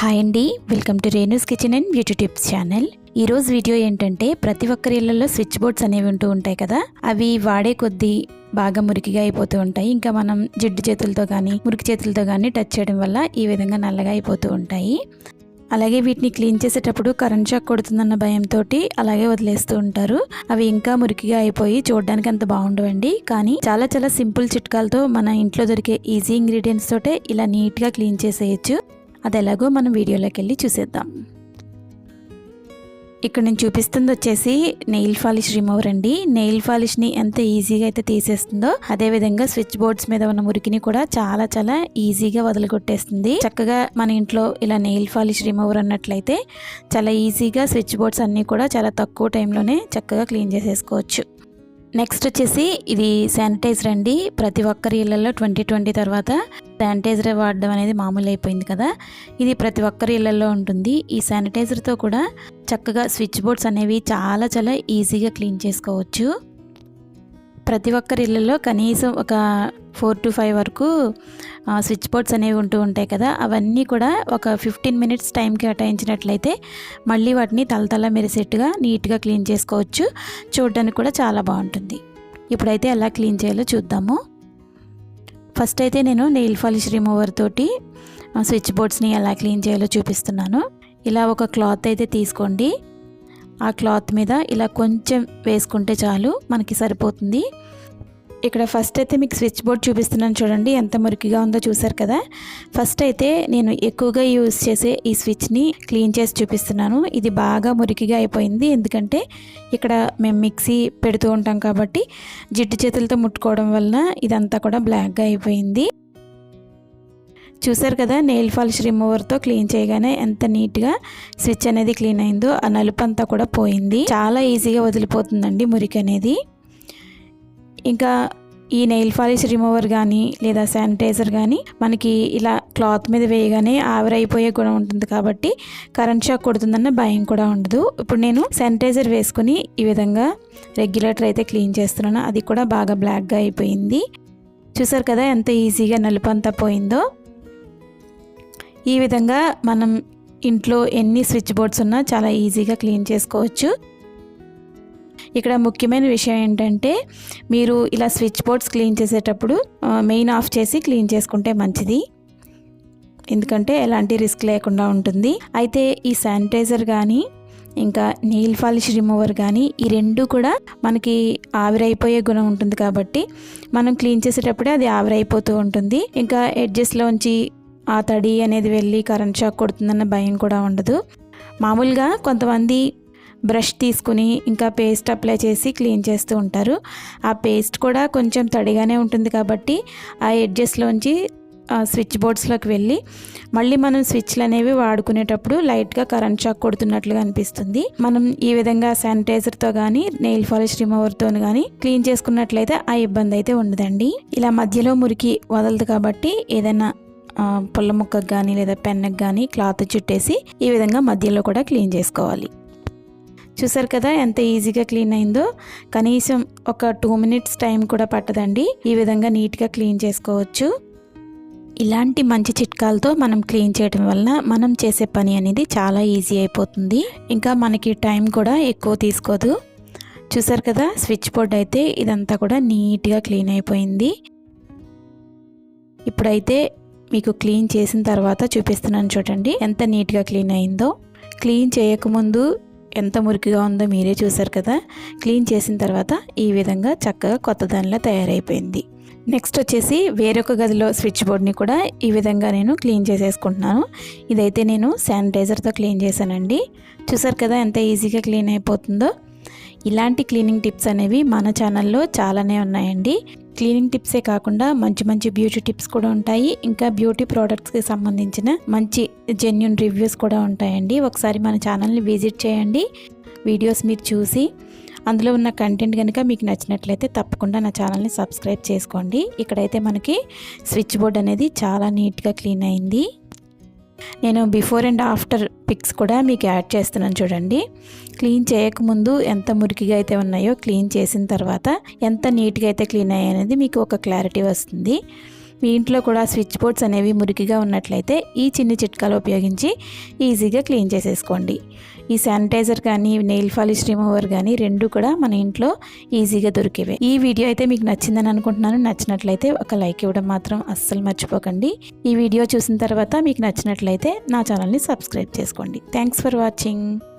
Hi అండి welcome to Renu's kitchen and beauty tips channel. ఈ రోజు వీడియో ఏంటంటే ప్రతి ఒక్కరి ఇళ్ళలో స్విచ్ బోర్డ్స్ అనేవి ఉంటూ ఉంటాయి కదా అవి వాడే కొద్దీ బాగా మురికిగా అయిపోతూ ఉంటాయి. ఇంకా మనం జిడ్డు చేతులతో కానీ మురికి చేతులతో కానీ టచ్ చేయడం వల్ల ఈ విధంగా నల్లగా అయిపోతూ ఉంటాయి. అలాగే వీటిని క్లీన్ చేసేటప్పుడు కరెంట్ షాక్ కొడుతుందన్న భయంతో అలాగే వదిలేస్తూ ఉంటారు. అవి ఇంకా మురికిగా అయిపోయి చూడడానికి అంత బాగుండవండి. కానీ చాలా చాలా సింపుల్ చిట్కాలతో మన ఇంట్లో దొరికే ఈజీ ఇంగ్రీడియంట్స్ తోటే ఇలా నీట్గా క్లీన్ చేసేయచ్చు. అది ఎలాగో మనం వీడియోలోకి వెళ్ళి చూసేద్దాం. ఇక్కడ నేను చూపిస్తుంది వచ్చేసి నెయిల్ పాలిష్ రిమూవర్ అండి. నెయిల్ పాలిష్ని ఎంత ఈజీగా అయితే తీసేస్తుందో అదే విధంగా స్విచ్ బోర్డ్స్ మీద ఉన్న మురికిని కూడా చాలా చాలా ఈజీగా వదిలిగొట్టేస్తుంది. చక్కగా మన ఇంట్లో ఇలా నెయిల్ పాలిష్ రిమూవర్ అన్నట్లయితే చాలా ఈజీగా స్విచ్ బోర్డ్స్ అన్నీ కూడా చాలా తక్కువ టైంలోనే చక్కగా క్లీన్ చేసేసుకోవచ్చు. నెక్స్ట్ వచ్చేసి ఇది శానిటైజర్ అండి. ప్రతి ఒక్కరి ఇళ్ళలో ట్వంటీ ట్వంటీ తర్వాత శానిటైజర్ వాడడం అనేది మామూలు అయిపోయింది కదా. ఇది ప్రతి ఒక్కరి ఇళ్ళలో ఉంటుంది. ఈ శానిటైజర్తో కూడా చక్కగా స్విచ్ బోర్డ్స్ అనేవి చాలా చాలా ఈజీగా క్లీన్ చేసుకోవచ్చు. ప్రతి ఒక్కరి ఇళ్ళలో కనీసం ఒక ఫోర్ టు ఫైవ్ వరకు స్విచ్ బోర్డ్స్ అనేవి ఉంటూ ఉంటాయి కదా. అవన్నీ కూడా ఒక ఫిఫ్టీన్ మినిట్స్ టైం కేటాయించినట్లయితే మళ్ళీ వాటిని తలతల మెరిసేట్టుగా నీట్గా క్లీన్ చేసుకోవచ్చు. చూడడానికి కూడా చాలా బాగుంటుంది. ఇప్పుడైతే ఎలా క్లీన్ చేయాలో చూద్దాము. ఫస్ట్ అయితే నేను నెయిల్ పాలిష్ రిమూవర్ తోటి స్విచ్ బోర్డ్స్ని ఎలా క్లీన్ చేయాలో చూపిస్తున్నాను. ఇలా ఒక క్లాత్ అయితే తీసుకోండి. ఆ క్లాత్ మీద ఇలా కొంచెం వేసుకుంటే చాలు మనకి సరిపోతుంది. ఇక్కడ ఫస్ట్ అయితే మీకు స్విచ్ బోర్డ్ చూపిస్తున్నాను చూడండి ఎంత మురికిగా ఉందో చూసారు కదా. ఫస్ట్ అయితే నేను ఎక్కువగా యూజ్ చేసే ఈ స్విచ్ని క్లీన్ చేసి చూపిస్తున్నాను. ఇది బాగా మురికిగా అయిపోయింది ఎందుకంటే ఇక్కడ మేము మిక్సీ పెడుతూ ఉంటాం కాబట్టి జిడ్డు చేతులతో ముట్టుకోవడం వలన ఇదంతా కూడా బ్లాక్గా అయిపోయింది. చూసారు కదా నెయిల్ ఫాలిష్ రిమూవర్తో క్లీన్ చేయగానే ఎంత నీట్గా స్విచ్ అనేది క్లీన్ అయిందో ఆ నలుపు అంతా కూడా పోయింది. చాలా ఈజీగా వదిలిపోతుందండి మురికి అనేది. ఇంకా ఈ నెయిల్ పాలిష్ రిమూవర్ కానీ లేదా శానిటైజర్ కానీ మనకి ఇలా క్లాత్ మీద వేయగానే ఆవిరైపోయే గుణం ఉంటుంది కాబట్టి కరెంట్ షాక్ కొడుతుందన్న భయం కూడా ఉండదు. ఇప్పుడు నేను శానిటైజర్ వేసుకుని ఈ విధంగా రెగ్యులేటర్ అయితే క్లీన్ చేస్తున్నాను. అది కూడా బాగా బ్లాక్గా అయిపోయింది. చూసారు కదా ఎంత ఈజీగా నలుపంతా పోయిందో? ఈ విధంగా మనం ఇంట్లో ఎన్ని స్విచ్ బోర్డ్స్ ఉన్నా చాలా ఈజీగా క్లీన్ చేసుకోవచ్చు. ఇక్కడ ముఖ్యమైన విషయం ఏంటంటే మీరు ఇలా స్విచ్ బోర్డ్స్ క్లీన్ చేసేటప్పుడు మెయిన్ ఆఫ్ చేసి క్లీన్ చేసుకుంటే మంచిది. ఎందుకంటే ఎలాంటి రిస్క్ లేకుండా ఉంటుంది. అయితే ఈ శానిటైజర్ కానీ ఇంకా నెయిల్ పాలిష్ రిమూవర్ కానీ ఈ రెండు కూడా మనకి ఆవిరైపోయే గుణం ఉంటుంది కాబట్టి మనం క్లీన్ చేసేటప్పుడే అది ఆవిరైపోతూ ఉంటుంది. ఇంకా ఎడ్జెస్లోంచి ఆ తడి అనేది వెళ్ళి కరెంట్ షాక్ కొడుతుందన్న భయం కూడా ఉండదు. మామూలుగా కొంతమంది బ్రష్ తీసుకుని ఇంకా పేస్ట్ అప్లై చేసి క్లీన్ చేస్తూ ఉంటారు. ఆ పేస్ట్ కూడా కొంచెం తడిగానే ఉంటుంది కాబట్టి ఆ ఎడ్జెస్లోంచి స్విచ్ బోర్డ్స్లోకి వెళ్ళి మళ్ళీ మనం స్విచ్లు అనేవి వాడుకునేటప్పుడు లైట్గా కరెంట్ షాక్ కొడుతున్నట్లుగా అనిపిస్తుంది. మనం ఈ విధంగా శానిటైజర్తో కానీ నెయిల్ పాలిష్ రిమూవర్తో కానీ క్లీన్ చేసుకున్నట్లయితే ఆ ఇబ్బంది అయితే ఉండదండి. ఇలా మధ్యలో మురికి వదలదు కాబట్టి ఏదైనా పుల్ల ముక్కకు కానీ లేదా పెన్నకు కానీ క్లాత్ చుట్టేసి ఈ విధంగా మధ్యలో కూడా క్లీన్ చేసుకోవాలి. చూసారు కదా ఎంత ఈజీగా క్లీన్ అయిందో? కనీసం ఒక టూ మినిట్స్ టైం కూడా పట్టదండి. ఈ విధంగా నీట్గా క్లీన్ చేసుకోవచ్చు. ఇలాంటి మంచి చిట్కాలతో మనం క్లీన్ చేయడం వలన మనం చేసే పని అనేది చాలా ఈజీ అయిపోతుంది. ఇంకా మనకి టైం కూడా ఎక్కువ తీసుకోదు. చూసారు కదా స్విచ్ బోర్డ్ అయితే ఇదంతా కూడా నీట్గా క్లీన్ అయిపోయింది. ఇప్పుడైతే మీకు క్లీన్ చేసిన తర్వాత చూపిస్తున్నాను చూడండి. ఎంత నీట్గా క్లీన్ అయిందో. క్లీన్ చేయకముందు ఎంత మురికిగా ఉందో మీరే చూసారు కదా. క్లీన్ చేసిన తర్వాత ఈ విధంగా చక్కగా కొత్త దానిలో తయారైపోయింది. నెక్స్ట్ వచ్చేసి వేరొక గదిలో స్విచ్ బోర్డ్ని కూడా ఈ విధంగా నేను క్లీన్ చేసేసుకుంటున్నాను. ఇదైతే నేను శానిటైజర్తో క్లీన్ చేశానండి. చూసారు కదా ఎంత ఈజీగా క్లీన్ అయిపోతుందో. ఇలాంటి క్లీనింగ్ టిప్స్ అనేవి మన ఛానల్లో చాలానే ఉన్నాయండి. క్లీనింగ్ టిప్సే కాకుండా మంచి మంచి బ్యూటీ టిప్స్ కూడా ఉంటాయి. ఇంకా బ్యూటీ ప్రోడక్ట్స్కి సంబంధించిన మంచి జెన్యున్ రివ్యూస్ కూడా ఉంటాయండి. ఒకసారి మన ఛానల్ని విజిట్ చేయండి. వీడియోస్ మీరు చూసి అందులో ఉన్న కంటెంట్ కనుక మీకు నచ్చినట్లయితే తప్పకుండా నా ఛానల్ని సబ్స్క్రైబ్ చేసుకోండి. ఇక్కడైతే మనకి స్విచ్ బోర్డ్ అనేది చాలా నీట్గా క్లీన్ అయింది. నేను బిఫోర్ అండ్ ఆఫ్టర్ పిక్స్ కూడా మీకు యాడ్ చేస్తున్నాను చూడండి. క్లీన్ చేయకముందు ఎంత మురికిగా అయితే ఉన్నాయో క్లీన్ చేసిన తర్వాత ఎంత నీట్గా అయితే క్లీన్ అయ్యాయనేది మీకు ఒక క్లారిటీ వస్తుంది. మీ ఇంట్లో కూడా స్విచ్ బోర్డ్స్ అనేవి మురికిగా ఉన్నట్లయితే ఈ చిన్ని చిట్కాలు ఉపయోగించి ఈజీగా క్లీన్ చేసేసుకోండి. ఈ శానిటైజర్ కానీ నెయిల్ పాలిష్ రిమూవర్ కానీ రెండు కూడా మన ఇంట్లో ఈజీగా దొరికేవే. ఈ వీడియో అయితే మీకు నచ్చిందని అనుకుంటున్నాను. నచ్చినట్లయితే ఒక లైక్ ఇవ్వడం మాత్రం అస్సలు మర్చిపోకండి. ఈ వీడియో చూసిన తర్వాత మీకు నచ్చినట్లయితే నా ఛానల్ని సబ్స్క్రైబ్ చేసుకోండి. Thanks for watching.